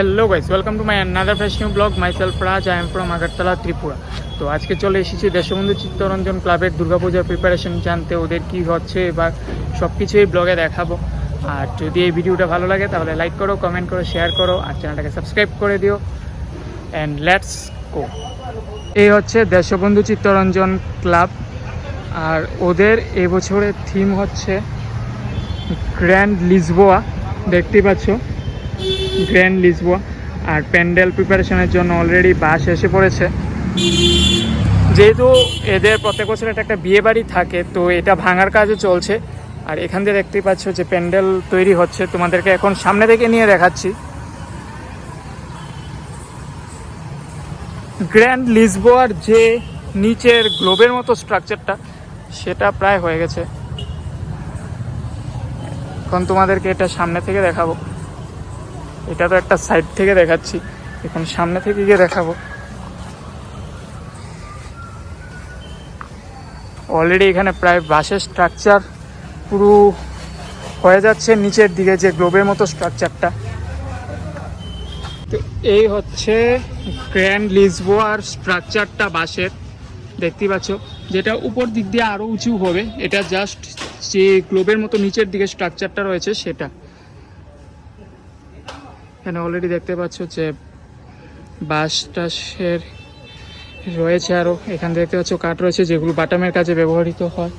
Hello guys welcome to my another fresh new blog myself Raj I am from Agartala Tripura তো আজকে চলে এসেছি দেশবন্ধু চিত্তরঞ্জন ক্লাবের দুর্গাপূজার প্রিপারেশন জানতে, ওদের কি হচ্ছে বা সব কিছু এই ব্লগে দেখাবো। আর যদি এই ভিডিওটা ভালো লাগে, তাহলে লাইক করো কমেন্ট করো শেয়ার করো, আর চ্যানেলটাকে সাবস্ক্রাইব করে দিও। অ্যান্ড লেটস গো এই হচ্ছে দেশবন্ধু চিত্তরঞ্জন ক্লাব। আর ওদের এবছরের থিম হচ্ছে গ্র্যান্ড লিসবোয়া দেখতেই পাচ্ছ। গ্র্যান্ড লিসবোয়া আর প্যান্ডেল প্রিপারেশনের জন্য অলরেডি বাস এসে পড়েছে। যেহেতু এদের প্রত্যেক বছর একটা একটা বিয়ে বাড়ি থাকে, তো এটা ভাঙার কাজও চলছে। আর এখান থেকে দেখতেই পাচ্ছ যে প্যান্ডেল তৈরি হচ্ছে। তোমাদেরকে এখন সামনে থেকে নিয়ে দেখাচ্ছি। গ্র্যান্ড লিসবোয়ার যে নিচের গ্লোবের মতো স্ট্রাকচারটা সেটা প্রায় হয়ে গেছে। এখন তোমাদেরকে এটা সামনে থেকে দেখাবো। এটা তো একটা সাইড থেকে দেখাচ্ছি। এখন সামনে থেকে গিয়ে দেখাবো। অলরেডি এখানে প্রায় বাসের স্ট্রাকচার পুরো হয়ে যাচ্ছে নিচের দিকে যে গ্লোবের মতো স্ট্রাকচারটা তো এই হচ্ছে গ্র্যান্ড লিসবোয়ার স্ট্রাকচারটা বাসের। দেখতেই পাচ্ছ, যেটা উপর দিক দিয়ে আরও উঁচু হবে। এটা জাস্ট যে গ্লোবের মতো নিচের দিকে স্ট্রাকচারটা রয়েছে, সেটা। এখানে অলরেডি দেখতে পাচ্ছ যে বাঁশ টাসের রয়েছে আরও এখানে দেখতে পাচ্ছ কাঠ রয়েছে যেগুলো বাটামের কাজে ব্যবহৃত হয়।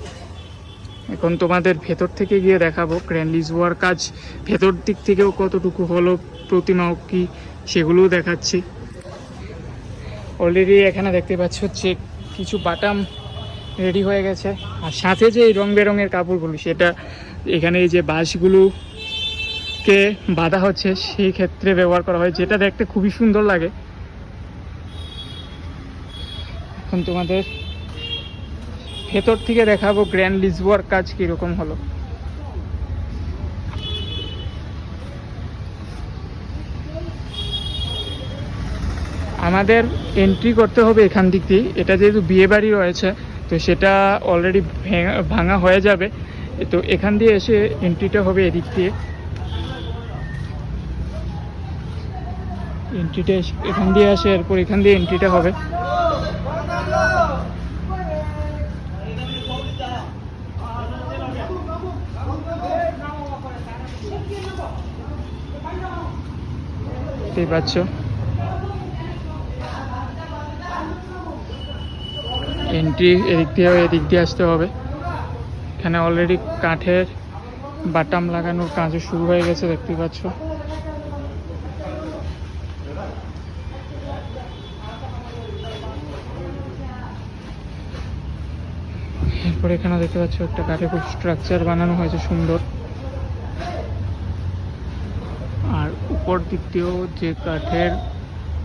এখন তোমাদের ভেতর থেকে গিয়ে দেখাবো ক্র্যানলিজ ওয়ার কাজ। ভেতর দিক থেকেও কতটুকু হলো, প্রতিমাও কি, সেগুলোও দেখাচ্ছি। অলরেডি এখানে দেখতে পাচ্ছ যে কিছু বাটাম রেডি হয়ে গেছে। আর সাথে যে এই রং বেরঙের কাপড়গুলো, সেটা এখানে এই যে বাঁশগুলো কে বাঁধা হচ্ছে, সেই ক্ষেত্রে ব্যবহার করা হয়, যেটা দেখতে খুবই সুন্দর লাগে। এখন তোমাদের ভেতর থেকে দেখাবো গ্র্যান্ড লিজবোয়ার কাজ কীরকম হলো। আমাদের এন্ট্রি করতে হবে এখান দিক দিয়ে। এটা যেহেতু বিয়ে বাড়ি রয়েছে, তো সেটা অলরেডি ভাঙা হয়ে যাবে। তো এখান দিয়ে এসে এন্ট্রিটা হবে এদিক দিয়ে। এন্ট্রিটা এখান দিয়ে আসে, এরপর এখান দিয়ে এন্ট্রিটা হবে। দেখতেই পাচ্ছ। এন্ট্রি এদিক দিয়ে এদিক দিয়ে আসতে হবে। এখানে অলরেডি কাঠের বাটাম লাগানোর কাজও শুরু হয়ে গেছে দেখতে পাচ্ছ। এরপর এখানে দেখতে পাচ্ছ একটা কাঠে খুব স্ট্রাকচার বানানো হয়েছে সুন্দর। আর উপর দিক দিয়েও যে কাঠের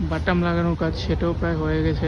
বাটাম লাগানোর কাজ, সেটাও প্রায় হয়ে গেছে।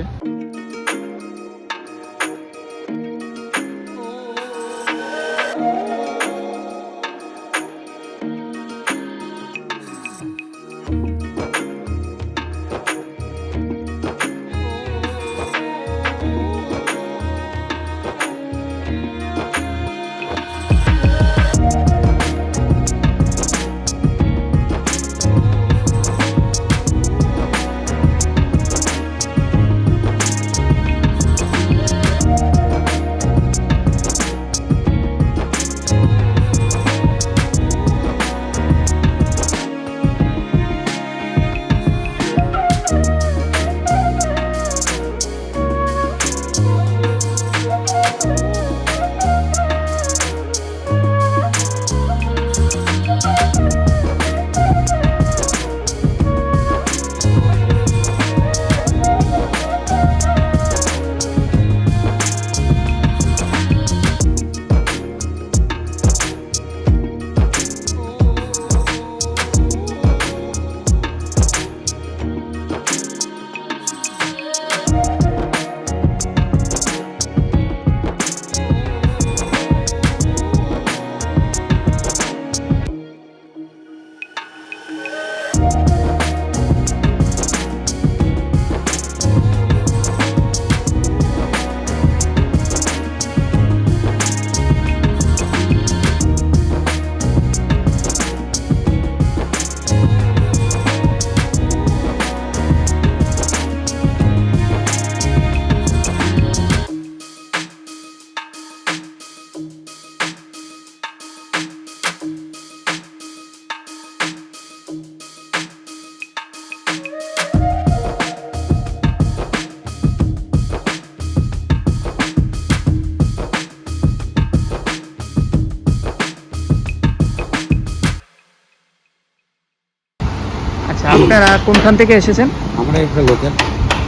আপনারা কোনখান থেকে এসেছেন? আমরা এখানে লোকাল।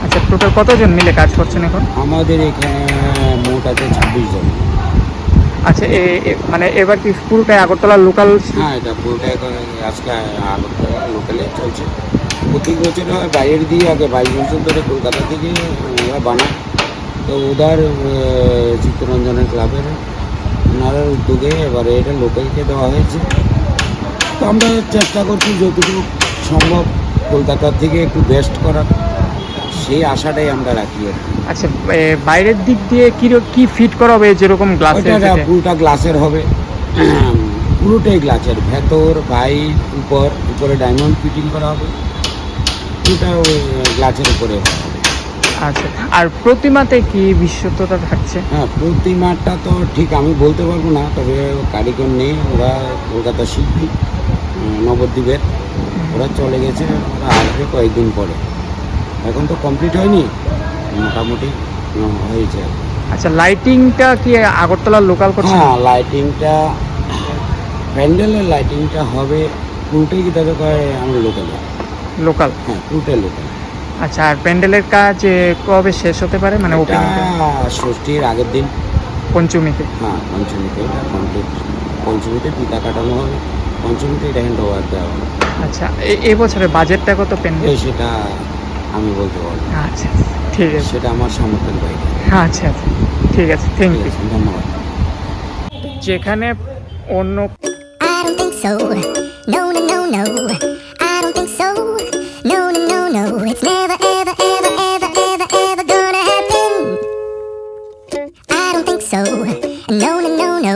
আচ্ছা টোটাল কতজন মিলে কাজ করছেন এখন? আমাদের এখানে মোট আছে ছাব্বিশ জন। আচ্ছা মানে এবার কি পুরোটাই আগরতলা লোকাল? হ্যাঁ এটা পুরোটাই আজকে আগরতলা লোকালে চলছে। প্রতি বছর বাইরের দিয়ে আগে বাইশ বছর ধরে কলকাতা থেকে ওরা বানায়। তো ওদার চিত্তরঞ্জনের ক্লাবের ওনার উদ্যোগে এবারে এটা লোকালকে দেওয়া হয়েছে। তো আমরা চেষ্টা করছি যতটুকু সম্ভব কলকাতার থেকে একটু বেস্ট করার। সেই আশাটাই আমরা রাখি আর কি। আচ্ছা বাইরের দিক দিয়ে কি কি ফিট করা হবে যেরকম গ্লাসের পুরোটা গ্লাসের হবে। পুরোটাই গ্লাসের ভেতর বাইর উপর উপরে ডায়মন্ড ফিটিং করা হবে। পুরোটা ওই গ্লাসের উপরে হবে। আচ্ছা আর প্রতিমাতে কি বিশ্বততা থাকছে? হ্যাঁ প্রতিমাটা তো ঠিক আমি বলতে পারব না তবে কারিগর নেই ওরা কলকাতা শিল্পী নবদ্বীপের। ওরা চলে গেছে ওরা আসবে কয়েকদিন পরে। এখন তো কমপ্লিট হয়নি মোটামুটি হয়েছে। আচ্ছা লাইটিংটা কি আগরতলার লোকাল করছে? হ্যাঁ লাইটিংটা প্যান্ডেলের লাইটিংটা হবে পুরোটাই কি তাদের কয় আমার লোকালে লোকাল হ্যাঁ পুরোটাই লোকাল আচ্ছা আর প্যান্ডেলের কাজ কবে শেষ হতে পারে? মানে ওপেনিং ষষ্ঠীর আগের দিন। পঞ্চমীতে। হ্যাঁ পঞ্চমীতে কমপ্লিট পঞ্চমীতে পিতা কাটানো হবে। পঞ্চমীতে এটা হ্যান্ড ওভার দেওয়া হবে আচ্ছা এ- এবছরে বাজেটটা কত সেটা আমি বলতে পারব আচ্ছা ঠিক আছে সেটা আমার সামর্থ্যের বাইরে আচ্ছা আচ্ছা ঠিক আছে থ্যাংক ইউ ধন্যবাদ যেখানে অন্য so. No, no, no, no. I don't think so. No, no, no, no. It's never, ever, ever, ever, ever, ever gonna happen. I don't think so. No, no, no, no.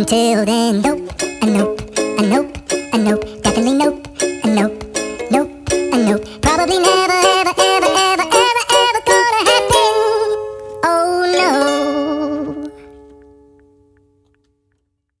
Until then, nope, and nope.